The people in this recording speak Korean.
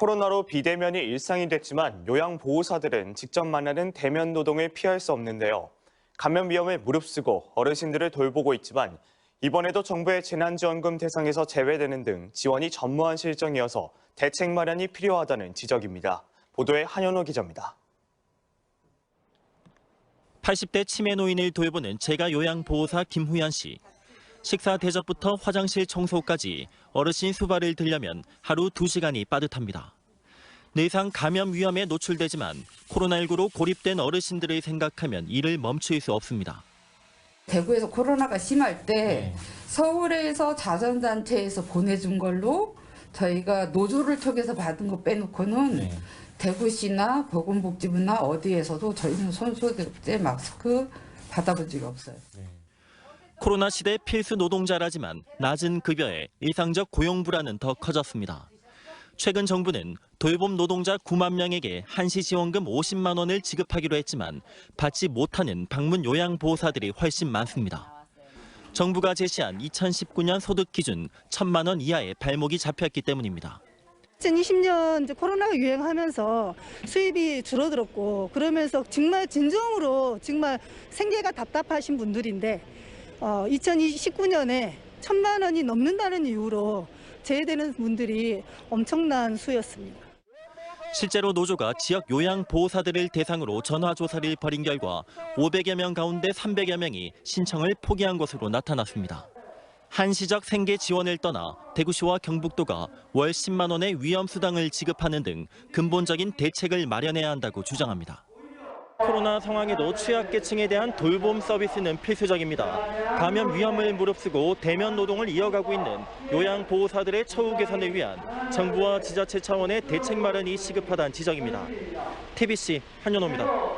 코로나로 비대면이 일상이 됐지만 요양보호사들은 직접 만나는 대면 노동을 피할 수 없는데요. 감염 위험을 무릅쓰고 어르신들을 돌보고 있지만 이번에도 정부의 재난지원금 대상에서 제외되는 등 지원이 전무한 실정이어서 대책 마련이 필요하다는 지적입니다. 보도에 한현호 기자입니다. 80대 치매 노인을 돌보는 제가 요양보호사 김후연 씨. 식사 대접부터 화장실 청소까지 어르신 수발을 들려면 하루 2시간이 빠듯합니다. 내상 감염 위험에 노출되지만 코로나19로 고립된 어르신들을 생각하면 일을 멈출 수 없습니다. 대구에서 코로나가 심할 때 서울에서 자선단체에서 보내준 걸로 저희가 노조를 통해서 받은 거 빼놓고는 대구시나 보건복지부나 어디에서도 저희는 손소독제 마스크 받아본 적이 없어요. 코로나 시대 필수 노동자라지만 낮은 급여에 일상적 고용 불안은 더 커졌습니다. 최근 정부는 돌봄 노동자 9만 명에게 한시 지원금 50만 원을 지급하기로 했지만 받지 못하는 방문 요양 보호사들이 훨씬 많습니다. 정부가 제시한 2019년 소득 기준 1천만 원 이하의 발목이 잡혔기 때문입니다. 2020년 이제 코로나가 유행하면서 수입이 줄어들었고 그러면서 정말 진정으로 정말 생계가 답답하신 분들인데 어, 2019년에 천만 원이 넘는다는 이유로 제외되는 분들이 엄청난 수였습니다. 실제로 노조가 지역 요양보호사들을 대상으로 전화조사를 벌인 결과 500여 명 가운데 300여 명이 신청을 포기한 것으로 나타났습니다. 한시적 생계 지원을 떠나 대구시와 경북도가 월 10만 원의 위험수당을 지급하는 등 근본적인 대책을 마련해야 한다고 주장합니다. 코로나 상황에도 취약계층에 대한 돌봄 서비스는 필수적입니다. 감염 위험을 무릅쓰고 대면 노동을 이어가고 있는 요양보호사들의 처우 개선을 위한 정부와 지자체 차원의 대책 마련이 시급하다는 지적입니다. TBC 한연호입니다.